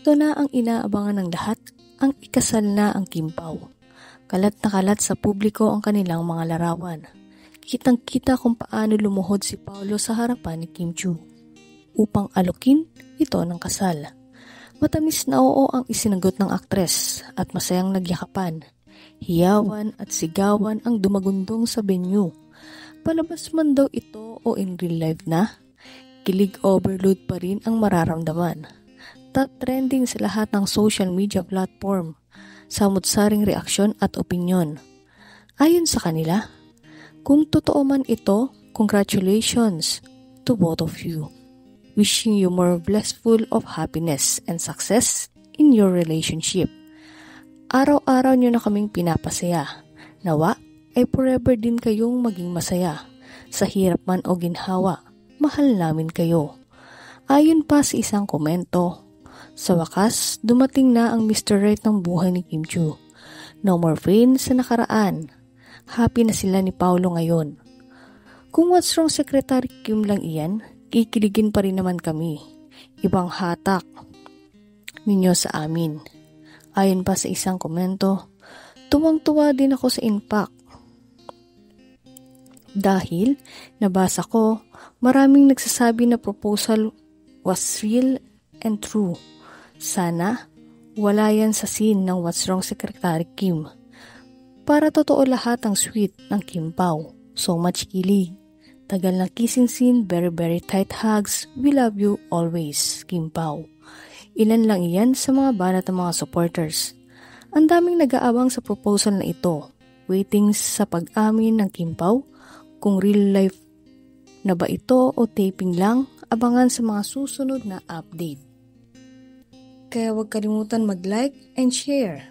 Ito na ang inaabangan ng lahat, ang ikasal na ang Kimpaw. Kalat na kalat sa publiko ang kanilang mga larawan. Kitang-kita kung paano lumuhod si Paulo sa harapan ni Kim Chu upang alukin ito ng kasal. Matamis na oo ang isinagot ng aktres at masayang nagyakapan. Hiyawan at sigawan ang dumagundong sa venue. Palabas man daw ito o in real life na, kilig overload pa rin ang mararamdaman top trending sa lahat ng social media platform, samot-saring reaksyon at opinyon. Ayon sa kanila, kung totoo man ito, congratulations to both of you. Wishing you more blissful of happiness and success in your relationship. Araw-araw nyo na kaming pinapasaya. Nawa ay forever din kayong maging masaya. Sa hirap man o ginhawa, mahal namin kayo. Ayon pa sa isang komento, sa wakas, dumating na ang Mr. Right ng buhay ni Kim Chu. No more pain sa nakaraan. Happy na sila ni Paulo ngayon. Kung what's wrong Secretary Kim lang iyan, kikiligin pa rin naman kami. Ibang hatak ninyo sa amin. Ayon pa sa isang komento, tuwang-tuwa din ako sa impact. Dahil nabasa ko, maraming nagsasabi na proposal was real and true. Sana, wala yan sa scene ng What's Wrong Secretary Kim. Para totoo lahat ang sweet ng Kim Pao. So much kilig. Tagal na kissing scene, very very tight hugs. We love you always, Kim Pao. Ilan lang iyan sa mga banat ng mga supporters. Ang daming nag-aabang sa proposal na ito. Waiting sa pag-amin ng Kim Pao kung real life na ba ito o taping lang, abangan sa mga susunod na update. Kaya huwag kalimutan mag-like and share.